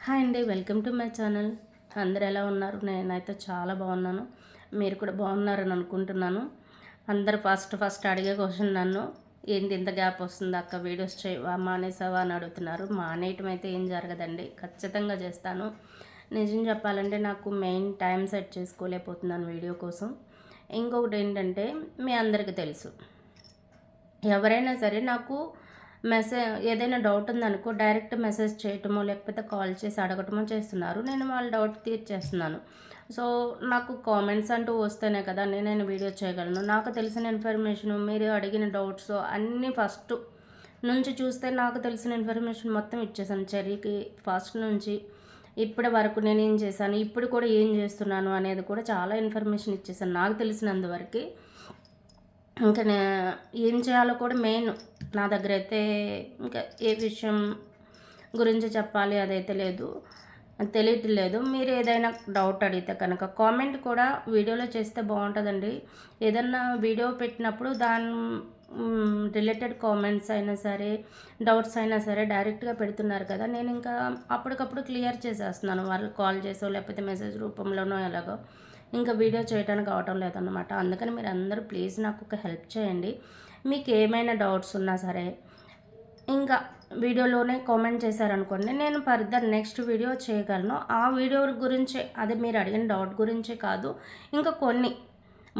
Hi అండి welcome to my channel. అందరు ఎలా ఉన్నారు? నేనైతే చాలా బాగున్నాను. మీరు కూడా బాగున్నారని అనుకుంటున్నాను. అందరు ఫస్ట్ ఫస్ట్ అడిగే క్వశ్చన్ నన్ను ఏంటి ఇంత గ్యాప్ వస్తుంది అక్క? వీడియోస్ చేయవా? మానేసావా? అని అడుగుతున్నారు. మానేయటం అయితే ఏం జరగదండి. ఖచ్చితంగా చేస్తాను. నిజం చెప్పాలంటే నాకు మెయిన్ టైం సెట్ చేసుకోలేకపోతున్నాను వీడియో కోసం. ఇంకొకటి ఏంటంటే మీ అందరికీ తెలుసు. ఎవరైనా సరే నాకు మెసేజ్ ఏదైనా డౌట్ ఉందనుకో డైరెక్ట్ మెసేజ్ చేయటమో లేకపోతే కాల్ చేసి అడగటమో చేస్తున్నారు. నేను వాళ్ళ డౌట్ తీర్చేస్తున్నాను. సో నాకు కామెంట్స్ అంటూ వస్తేనే కదా నేను వీడియో చేయగలను. నాకు తెలిసిన ఇన్ఫర్మేషన్ మీరు అడిగిన డౌట్స్ అన్నీ ఫస్ట్ నుంచి చూస్తే నాకు తెలిసిన ఇన్ఫర్మేషన్ మొత్తం ఇచ్చేసాను చెర్రీకి ఫస్ట్ నుంచి ఇప్పటి వరకు నేను ఏం చేశాను ఇప్పుడు కూడా ఏం చేస్తున్నాను అనేది కూడా చాలా ఇన్ఫర్మేషన్ ఇచ్చేసాను నాకు తెలిసినంతవరకు ఇంకా ఏం చేయాలో కూడా మెయిన్ నా దగ్గర అయితే ఇంకా ఏ విషయం గురించి చెప్పాలి అదైతే లేదు. తెలియట్లేదు మీరు ఏదైనా డౌట్ అడిగితే కనుక కామెంట్ కూడా వీడియోలో చేస్తే బాగుంటుందండి. ఏదన్నా వీడియో పెట్టినప్పుడు దాని రిలేటెడ్ కామెంట్స్ అయినా సరే డౌట్స్ అయినా సరే డైరెక్ట్గా పెడుతున్నారు కదా. నేను ఇంకా అప్పటికప్పుడు క్లియర్ చేసేస్తున్నాను. వాళ్ళు కాల్ చేసో లేకపోతే మెసేజ్ రూపంలోనో ఎలాగో. ఇంకా వీడియో చేయడానికి అవటం లేదన్నమాట. అందుకని మీరు అందరూ ప్లీజ్ నాకు ఒక హెల్ప్ చేయండి. మీకు ఏమైనా డౌట్స్ ఉన్నా సరే ఇంకా వీడియోలోనే కామెంట్ చేశారనుకోండి నేను ఫర్దర్ నెక్స్ట్ వీడియో చేయగలను. ఆ వీడియో గురించే అదే మీరు అడిగిన డౌట్ గురించే కాదు ఇంకా కొన్ని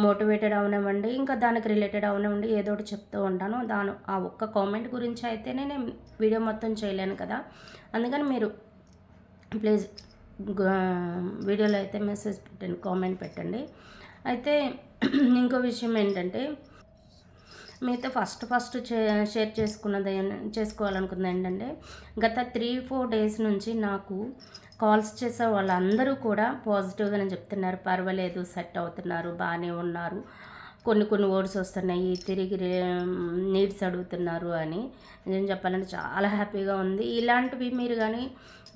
మోటివేటెడ్ అవనివ్వండి ఇంకా దానికి రిలేటెడ్ అవనివ్వండి ఏదో ఒకటి చెప్తూ ఉంటాను. దాని ఆ ఒక్క కామెంట్ గురించి అయితేనే నేను వీడియో మొత్తం చేయలేను కదా. అందుకని మీరు ప్లీజ్ వీడియోలో అయితే మెసేజ్ పెట్టండి కామెంట్ పెట్టండి. అయితే ఇంకో విషయం ఏంటంటే మీతో ఫస్ట్ ఫస్ట్ షేర్ చేసుకున్నది చేసుకోవాలనుకుంది ఏంటంటే గత త్రీ ఫోర్ డేస్ నుంచి నాకు కాల్స్ చేసే వాళ్ళందరూ కూడా పాజిటివ్గానే చెప్తున్నారు. పర్వాలేదు సెట్ అవుతున్నారు బాగానే ఉన్నారు. కొన్ని కొన్ని వర్డ్స్ వస్తున్నాయి తిరిగి నీడ్స్ అడుగుతున్నారు అని. నేను చెప్పాలంటే చాలా హ్యాపీగా ఉంది. ఇలాంటివి మీరు కానీ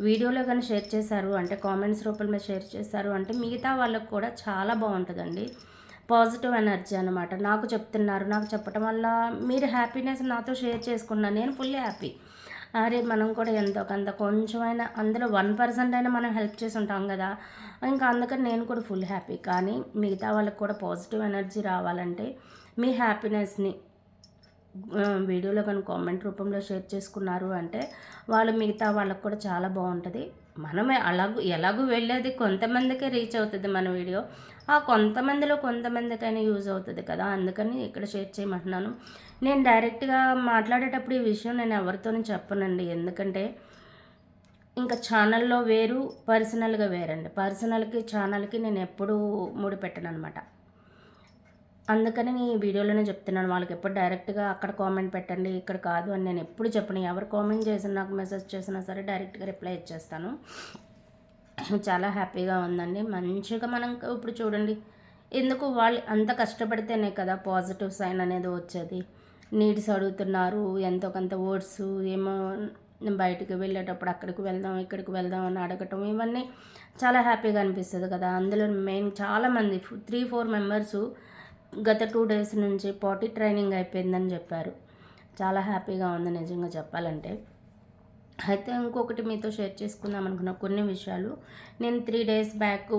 వీడియోలో కానీ షేర్ చేశారు అంటే కామెంట్స్ రూపంలో షేర్ చేశారు అంటే మిగతా వాళ్ళకు కూడా చాలా బాగుంటుందండి. పాజిటివ్ ఎనర్జీ అనమాట నాకు చెప్తున్నారు నాకు చెప్పడం వల్ల మీరు హ్యాపీనెస్ నాతో షేర్ చేసుకున్నాను నేను ఫుల్ హ్యాపీ అరే మనం కూడా ఎంతో కొంత కొంచెమైనా అందులో వన్ పర్సెంట్ అయినా మనం హెల్ప్ చేసి ఉంటాం కదా. ఇంకా అందుకని నేను కూడా ఫుల్ హ్యాపీ కానీ మిగతా వాళ్ళకి కూడా పాజిటివ్ ఎనర్జీ రావాలంటే మీ హ్యాపీనెస్ని వీడియోలో కానీ కామెంట్ రూపంలో షేర్ చేసుకున్నారు అంటే వాళ్ళు మిగతా వాళ్ళకు కూడా చాలా బాగుంటుంది. మనమే అలాగూ ఎలాగూ వెళ్ళేది కొంతమందికే రీచ్ అవుతుంది మన వీడియో ఆ కొంతమందిలో కొంతమందికైనా యూజ్ అవుతుంది కదా అందుకని ఇక్కడ షేర్ చేయమంటున్నాను. నేను డైరెక్ట్గా మాట్లాడేటప్పుడు ఈ విషయం నేను ఎవరితోనూ చెప్పనండి. ఎందుకంటే ఇంకా ఛానల్లో వేరు పర్సనల్గా వేరండి. పర్సనల్కి ఛానల్కి నేను ఎప్పుడూ ముడిపెట్టను అనమాట అందుకని ఈ వీడియోలోనే చెప్తున్నాను. వాళ్ళకి ఎప్పుడు డైరెక్ట్గా అక్కడ కామెంట్ పెట్టండి ఇక్కడ కాదు అని నేను ఎప్పుడు చెప్పను. ఎవరు కామెంట్ చేసినా నాకు మెసేజ్ చేసినా సరే డైరెక్ట్గా రిప్లై ఇచ్చేస్తాను. చాలా హ్యాపీగా ఉందండి. మంచిగా మనం ఇప్పుడు చూడండి ఎందుకు వాళ్ళు అంత కష్టపడితేనే కదా పాజిటివ్ సైన్ అనేది వచ్చేది. నీడ్స్ అడుగుతున్నారు ఎంతో కొంత ఓట్స్ ఏమో బయటకు వెళ్ళేటప్పుడు అక్కడికి వెళ్దాం ఇక్కడికి వెళ్దాం అని అడగటం ఇవన్నీ చాలా హ్యాపీగా అనిపిస్తుంది కదా. అందులో మెయిన్ చాలామంది త్రీ ఫోర్ మెంబర్సు గత టూ డేస్ నుంచి పాటీ ట్రైనింగ్ అయిపోయిందని చెప్పారు. చాలా హ్యాపీగా ఉంది నిజంగా చెప్పాలంటే. అయితే ఇంకొకటి మీతో షేర్ చేసుకుందాం అనుకున్న కొన్ని విషయాలు. నేను త్రీ డేస్ బ్యాక్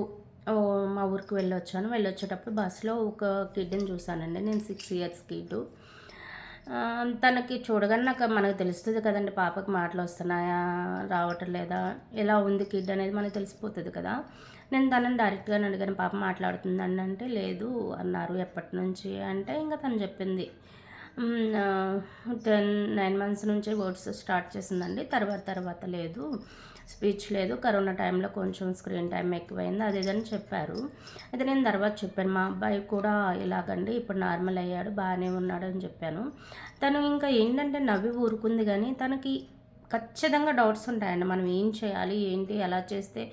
మా ఊరికి వెళ్ళొచ్చాను. వెళ్ళొచ్చేటప్పుడు బస్సులో ఒక కిడ్ని చూశానండి. నేను సిక్స్ ఇయర్స్ కిడ్ తనకి చూడగానే నాకు మనకు తెలుస్తుంది కదండి పాపకి మాటలు వస్తున్నాయా రావటం లేదా ఎలా ఉంది కిడ్ అనేది మనకు తెలిసిపోతుంది కదా. నేను తనని డైరెక్ట్గా అడిగాను పాప మాట్లాడుతుందండి అంటే లేదు అన్నారు ఎప్పటి నుంచి అంటే ఇంకా తను చెప్పింది. టెన్ నైన్ మంత్స్ నుంచి వర్డ్స్ స్టార్ట్ చేసిందండి. తర్వాత తర్వాత లేదు స్పీచ్ లేదు. కరోనా టైంలో కొంచెం స్క్రీన్ టైం ఎక్కువైంది అది ఇదని చెప్పారు. అయితే నేను తర్వాత చెప్పాను మా అబ్బాయి కూడా ఇలాగండి ఇప్పుడు నార్మల్ అయ్యాడు బాగానే ఉన్నాడు అని చెప్పాను. తను ఇంకా ఏంటంటే నవ్వి ఊరుకుంది కానీ తనకి ఖచ్చితంగా డౌట్స్ ఉంటాయండి. మనం ఏం చేయాలి ఏంటి ఎలా చేస్తే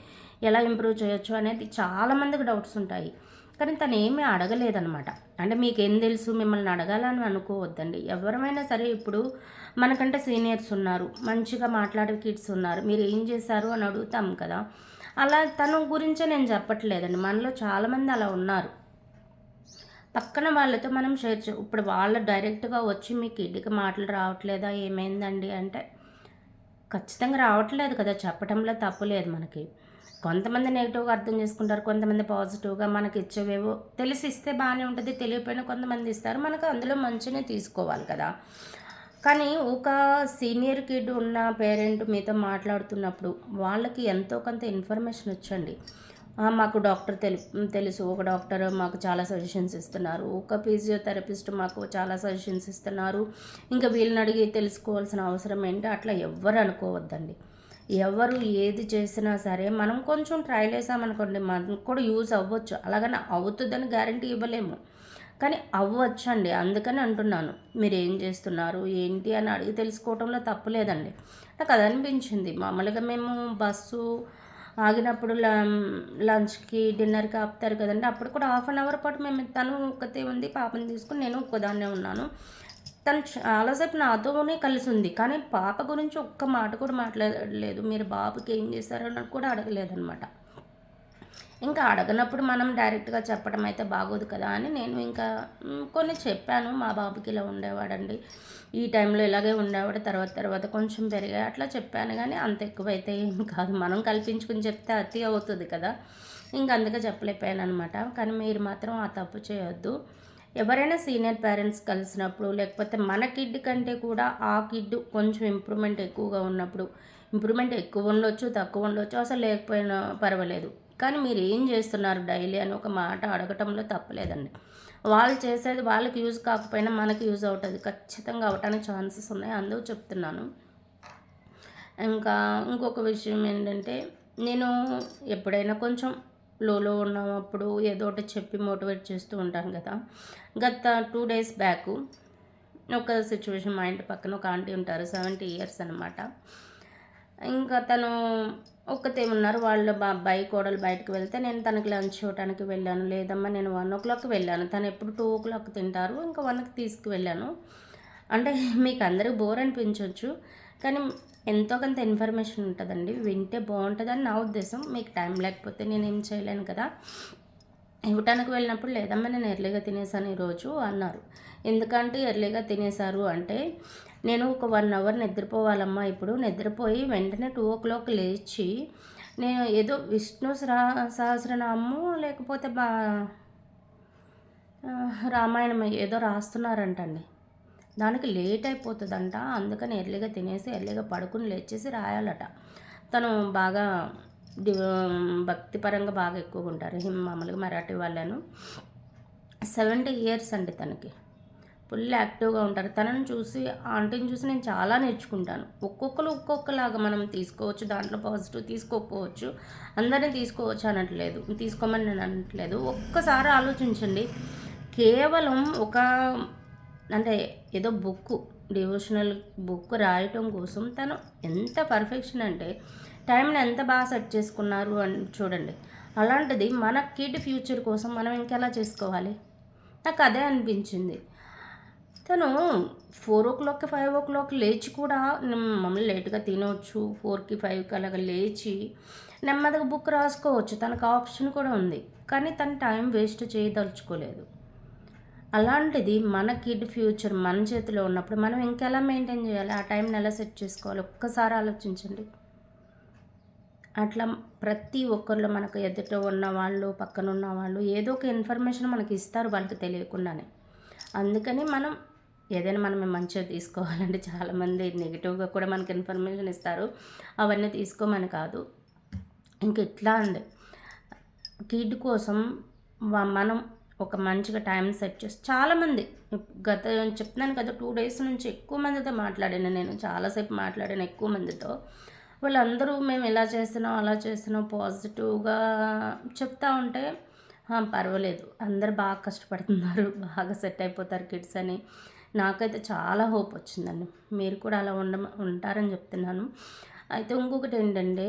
ఎలా ఇంప్రూవ్ చేయొచ్చు అనేది చాలామందికి డౌట్స్ ఉంటాయి. కానీ తను ఏమీ అడగలేదనమాట అంటే మీకు ఏం తెలుసు? మిమ్మల్ని అడగాలని అనుకోవద్దండి. ఎవరమైనా సరే ఇప్పుడు మనకంటే సీనియర్స్ ఉన్నారు. మంచిగా మాట్లాడే కిడ్స్ ఉన్నారు. మీరు ఏం చేశారు అని అడుగుతాం కదా. అలా తన గురించే నేను చెప్పట్లేదండి. మనలో చాలామంది అలా ఉన్నారు. పక్కన వాళ్ళతో మనం షేర్ చే ఇప్పుడు వాళ్ళు డైరెక్ట్గా వచ్చి మీ కిడ్కి మాటలు రావట్లేదా? ఏమైందండి? అంటే ఖచ్చితంగా రావట్లేదు కదా. చెప్పడంలో తప్పు లేదు మనకి. కొంతమంది నెగిటివ్గా అర్థం చేసుకుంటారు కొంతమంది పాజిటివ్గా మనకి ఇచ్చేవేవో తెలిసి ఇస్తే బాగానే ఉంటుంది తెలియకపోయినా కొంతమంది ఇస్తారు. మనకు అందులో మంచినే తీసుకోవాలి కదా. కానీ ఒక సీనియర్ కిడ్ ఉన్న పేరెంట్ మీతో మాట్లాడుతున్నప్పుడు వాళ్ళకి ఎంతో కొంత ఇన్ఫర్మేషన్ వచ్చండి. మాకు డాక్టర్ తెలు తెలుసు. ఒక డాక్టర్ మాకు చాలా సజెషన్స్ ఇస్తున్నారు. ఒక ఫిజియోథెరపిస్ట్ మాకు చాలా సజెషన్స్ ఇస్తున్నారు. ఇంకా వీళ్ళని అడిగి తెలుసుకోవాల్సిన అవసరం ఏంటి? అట్లా ఎవ్వరు అనుకోవద్దండి. ఎవరు ఏది చేసినా సరే మనం కొంచెం ట్రైల్ వేసామనుకోండి మనకు కూడా యూజ్ అవ్వచ్చు. అలాగని అవుతుందని గ్యారంటీ ఇవ్వలేము. కానీ అవ్వచ్చు అండి అందుకని అంటున్నాను. మీరు ఏం చేస్తున్నారు? ఏంటి అని అడిగి తెలుసుకోవటంలో తప్పు లేదండి. నాకు అది అనిపించింది. మామూలుగా మేము బస్సు ఆగినప్పుడు లంచ్కి డిన్నర్కి ఆపుతారు కదండి. అప్పుడు కూడా హాఫ్ అన్ అవర్ పాటు మేము తను ఒక్కతే ఉంది పాపని తీసుకుని నేను ఒక్కదాన్నే ఉన్నాను. తను చాలాసేపు నాతోనే కలిసి ఉంది కానీ పాప గురించి ఒక్క మాట కూడా మాట్లాడలేదు. మీరు బాబుకి ఏం చేశారని కూడా అడగలేదనమాట ఇంకా అడగనప్పుడు మనం డైరెక్ట్గా చెప్పడం అయితే బాగోదు కదా అని నేను ఇంకా కొన్ని చెప్పాను. మా బాబుకి ఇలా ఉండేవాడండి. ఈ టైంలో ఇలాగే ఉండేవాడు. తర్వాత తర్వాత కొంచెం పెరిగాయి. అట్లా చెప్పాను కానీ అంత ఎక్కువైతే ఏం కాదు. మనం కల్పించుకుని చెప్తే అతి అవుతుంది కదా. ఇంకా అందుకే చెప్పలేకపోయాను అనమాట కానీ మీరు మాత్రం ఆ తప్పు చేయొద్దు. ఎవరైనా సీనియర్ పేరెంట్స్ కలిసినప్పుడు లేకపోతే మన కిడ్ కంటే కూడా ఆ కిడ్ కొంచెం ఇంప్రూవ్మెంట్ ఎక్కువగా ఉన్నప్పుడు ఇంప్రూవ్మెంట్ ఎక్కువ ఉండొచ్చు తక్కువ ఉండొచ్చు అసలు లేకపోయినా పర్వాలేదు. కానీ మీరు ఏం చేస్తున్నారు డైలీ అని ఒక మాట అడగటంలో తప్పలేదండి. వాళ్ళు చేసేది వాళ్ళకి యూజ్ కాకపోయినా మనకి యూజ్ అవుతుంది. ఖచ్చితంగా అవటానికి ఛాన్సెస్ ఉన్నాయి. అందుకు చెప్తున్నాను. ఇంకా ఇంకొక విషయం ఏంటంటే నేను ఎప్పుడైనా కొంచెం లోలో ఉన్నప్పుడు ఏదో ఒకటి చెప్పి మోటివేట్ చేస్తూ ఉంటాను కదా. గత టూ డేస్ బ్యాక్ ఒక సిచ్యువేషన్ మా ఇంటి పక్కన ఒక ఆంటీ ఉంటారు సెవెంటీ ఇయర్స్ అనమాట ఇంకా తను ఒక్కతే ఉన్నారు వాళ్ళ బా అబ్బాయి కోడలు బయటకు వెళ్తే నేను తనకి లంచ్ ఇవ్వడానికి వెళ్ళాను లేదమ్మా నేను వన్ ఓ క్లాక్ వెళ్ళాను. తను ఎప్పుడు టూ ఓ క్లాక్ తింటారు ఇంకా వన్కి తీసుకువెళ్ళాను. అంటే మీకు అందరికి బోర్ అనిపించవచ్చు కానీ ఎంతో కొంత ఇన్ఫర్మేషన్ ఉంటుందండి. వింటే బాగుంటుందని నా ఉద్దేశం. మీకు టైం లేకపోతే నేను ఏం చేయలేను కదా. ఇవ్వటానికి వెళ్ళినప్పుడు లేదమ్మా నేను ఎర్లీగా తినేసాను ఈరోజు అన్నారు. ఎందుకంటే ఎర్లీగా తినేశారు అంటే నేను ఒక వన్ అవర్ నిద్రపోవాలమ్మా ఇప్పుడు. నిద్రపోయి వెంటనే టూ ఓ క్లాక్ లేచి నేను ఏదో విష్ణు సహ సహస్రనామము లేకపోతే బా రామాయణం ఏదో రాస్తున్నారంటండి. దానికి లేట్ అయిపోతుందంట. అందుకని ఎర్లీగా తినేసి ఎర్లీగా పడుకుని లేచేసి రాయాలట. తను బాగా భక్తిపరంగా బాగా ఎక్కువగా ఉంటారు. మామూలుగా మరాఠీ వాళ్ళను. సెవెంటీ ఇయర్స్ అండి తనకి. ఫుల్ యాక్టివ్గా ఉంటారు. తనని చూసి ఆంటీని చూసి నేను చాలా నేర్చుకుంటాను. ఒక్కొక్కరు ఒక్కొక్కలాగా మనం తీసుకోవచ్చు. దాంట్లో పాజిటివ్ తీసుకోకపోవచ్చు. అందరిని తీసుకోవచ్చు అనట్లేదు. తీసుకోమని నేను అనట్లేదు. ఒక్కసారి ఆలోచించండి. కేవలం ఒక అంటే ఏదో బుక్ డివోషనల్ బుక్ రాయటం కోసం తను ఎంత పర్ఫెక్షన్ అంటే టైంని ఎంత బాగా సెట్ చేసుకున్నారు అని చూడండి. అలాంటిది మన కిడ్ ఫ్యూచర్ కోసం మనం ఇంకెలా చేసుకోవాలి? నాకు అదే అనిపించింది. తను ఫోర్ ఓ క్లాక్కి ఫైవ్ ఓ క్లాక్ లేచి కూడా మమ్మల్ని లేట్గా తినవచ్చు ఫోర్కి ఫైవ్కి అలాగ లేచి నెమ్మదిగా బుక్ రాసుకోవచ్చు. తనకు ఆప్షన్ కూడా ఉంది. కానీ తను టైం వేస్ట్ చేయదలుచుకోలేదు. అలాంటిది మన కిడ్ ఫ్యూచర్ మన చేతిలో ఉన్నప్పుడు మనం ఇంకెలా మెయింటైన్ చేయాలి? ఆ టైంని ఎలా సెట్ చేసుకోవాలి? ఒక్కసారి ఆలోచించండి. అట్లా ప్రతి ఒక్కరిలో మనకు ఎదుట ఉన్న వాళ్ళు పక్కన ఉన్న వాళ్ళు ఏదో ఒక ఇన్ఫర్మేషన్ మనకి ఇస్తారు వాళ్ళకి తెలియకుండానే. అందుకని మనం ఏదైనా మనం మంచిగా తీసుకోవాలంటే చాలామంది నెగిటివ్గా కూడా మనకి ఇన్ఫర్మేషన్ ఇస్తారు. అవన్నీ తీసుకోమని కాదు. ఇంక ఇట్లా అండి. కిడ్ కోసం మనం ఒక మంచిగా టైం సెట్ చేసి చాలామంది గత చెప్తున్నాను కదా టూ డేస్ నుంచి ఎక్కువ మందితో మాట్లాడాను నేను చాలాసేపు మాట్లాడాను ఎక్కువ మందితో. వాళ్ళందరూ మేము ఎలా చేస్తున్నాం అలా చేస్తున్నాం పాజిటివ్గా చెప్తా ఉంటే పర్వాలేదు అందరు బాగా కష్టపడుతున్నారు బాగా సెట్ అయిపోతారు కిడ్స్ అని. నాకైతే చాలా హోప్ వచ్చిందండి. మీరు కూడా అలా ఉండ ఉంటారని చెప్తున్నాను. అయితే ఇంకొకటి ఏంటంటే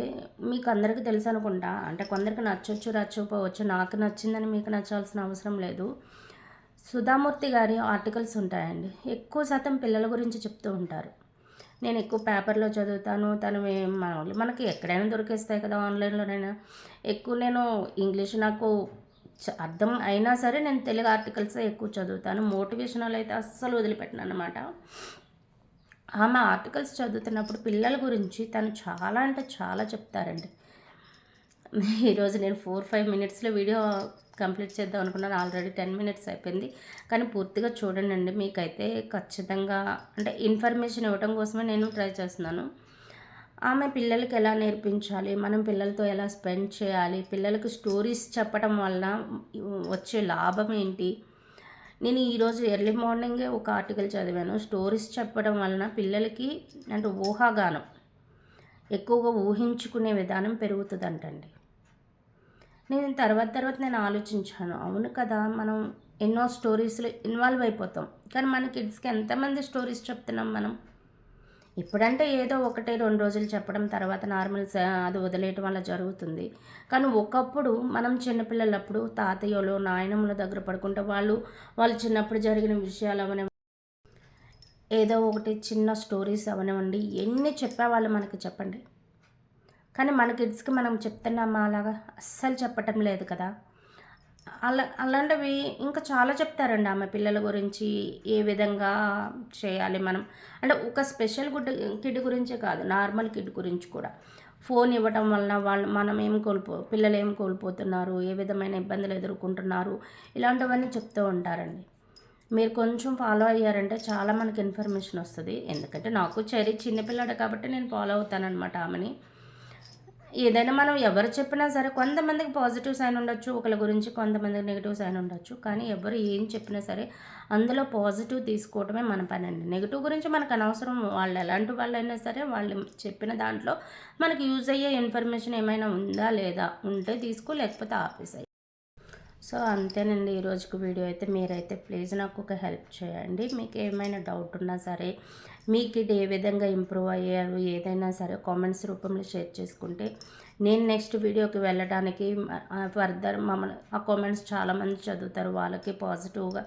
మీకు అందరికీ తెలుసు అనుకుంటా అంటే కొందరికి నచ్చొచ్చు నచ్చకపోవచ్చు నాకు నచ్చిందని మీకు నచ్చాల్సిన అవసరం లేదు. సుధామూర్తి గారి ఆర్టికల్స్ ఉంటాయండి. ఎక్కువ శాతం పిల్లల గురించి చెప్తూ ఉంటారు. నేను ఎక్కువ పేపర్లో చదువుతాను తను మనకి ఎక్కడైనా దొరికేస్తాయి కదా ఆన్లైన్లోనైనా. ఎక్కువ నేను ఇంగ్లీష్ నాకు అర్థం అయినా సరే నేను తెలుగు ఆర్టికల్స్ ఎక్కువ చదువుతాను. మోటివేషనల్ అయితే అస్సలు వదిలిపెట్టిన అనమాట ఆమె ఆర్టికల్స్ చదువుతున్నప్పుడు పిల్లల గురించి తను చాలా అంటే చాలా చెప్తారండి. ఈరోజు నేను ఫోర్ ఫైవ్ మినిట్స్లో వీడియో కంప్లీట్ చేద్దాం అనుకున్నాను. ఆల్రెడీ టెన్ మినిట్స్ అయిపోయింది. కానీ పూర్తిగా చూడండి మీకైతే ఖచ్చితంగా అంటే ఇన్ఫర్మేషన్ ఇవ్వడం కోసమే నేను ట్రై చేస్తున్నాను. ఆమె పిల్లలకి ఎలా నేర్పించాలి? మనం పిల్లలతో ఎలా స్పెండ్ చేయాలి? పిల్లలకు స్టోరీస్ చెప్పడం వల్ల వచ్చే లాభం ఏంటి? నేను ఈరోజు ఎర్లీ మార్నింగే ఒక ఆర్టికల్ చదివాను. స్టోరీస్ చెప్పడం వలన పిల్లలకి అంటే ఊహాగానం ఎక్కువగా ఊహించుకునే విధానం పెరుగుతుందంటండి. నేను తర్వాత తర్వాత నేను ఆలోచించాను అవును కదా మనం ఎన్నో స్టోరీస్లో ఇన్వాల్వ్ అయిపోతాం. కానీ మన కిడ్స్కి ఎంతమంది స్టోరీస్ చెప్తున్నాం మనం? ఇప్పుడంటే ఏదో ఒకటి రెండు రోజులు చెప్పడం తర్వాత నార్మల్ అది వదిలేయటం వల్ల జరుగుతుంది. కానీ ఒకప్పుడు మనం చిన్నపిల్లలప్పుడు తాతయ్యలు నాయనముల దగ్గర పడుకుంటే వాళ్ళు వాళ్ళు చిన్నప్పుడు జరిగిన విషయాలు అవనే ఏదో ఒకటి చిన్న స్టోరీస్ అవనివ్వండి ఎన్ని చెప్పేవాళ్ళు మనకి చెప్పండి. కానీ మన కిడ్స్కి మనం చెప్తున్నామా అలాగా అస్సలు చెప్పటం లేదు కదా. అలా అలాంటివి ఇంకా చాలా చెప్తారండి ఆమె పిల్లల గురించి ఏ విధంగా చేయాలి మనం. అంటే ఒక స్పెషల్ గుడ్ కిడ్ గురించే కాదు నార్మల్ కిడ్ గురించి కూడా. ఫోన్ ఇవ్వటం వలన వాళ్ళు మనం ఏం కోల్పో పిల్లలు ఏం కోల్పోతున్నారు ఏ విధమైన ఇబ్బందులు ఎదుర్కొంటున్నారు ఇలాంటివన్నీ చెప్తూ ఉంటారండి. మీరు కొంచెం ఫాలో అయ్యారంటే చాలా మనకి ఇన్ఫర్మేషన్ వస్తుంది. ఎందుకంటే నాకు చెరి చిన్నపిల్లాడు కాబట్టి నేను ఫాలో అవుతానన్నమాట ఆమెని. ఏదైనా మనం ఎవరు చెప్పినా సరే కొంతమందికి పాజిటివ్ సైన్ ఉండొచ్చు ఒకరి గురించి కొంతమందికి నెగిటివ్ సైన్ ఉండొచ్చు. కానీ ఎవరు ఏం చెప్పినా సరే అందులో పాజిటివ్ తీసుకోవడమే మన పని అండి నెగిటివ్ గురించి మనకు అనవసరం. వాళ్ళు ఎలాంటి వాళ్ళైనా సరే వాళ్ళు చెప్పిన దాంట్లో మనకి యూజ్ అయ్యే ఇన్ఫర్మేషన్ ఏమైనా ఉందా లేదా ఉంటే తీసుకో లేకపోతే ఆపేసాయి. సో అంతేనండి ఈరోజుకి వీడియో అయితే మీరైతే ప్లీజ్ నాకు ఒక హెల్ప్ చేయండి. మీకు ఏమైనా డౌట్ ఉన్నా సరే మీకు ఇది ఏ విధంగా ఇంప్రూవ్ అయ్యారు ఏదైనా సరే కామెంట్స్ రూపంలో షేర్ చేసుకుంటే నేను నెక్స్ట్ వీడియోకి వెళ్ళడానికి ఫర్దర్ మమ్మల్ని ఆ కామెంట్స్ చాలామంది చదువుతారు వాళ్ళకి పాజిటివ్గా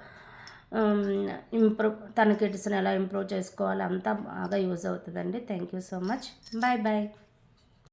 ఇంప్రూవ్ తన కిడ్స్ని ఎలా ఇంప్రూవ్ చేసుకోవాలి అంతా బాగా యూజ్ అవుతుందండి. Thank you so much. Bye bye.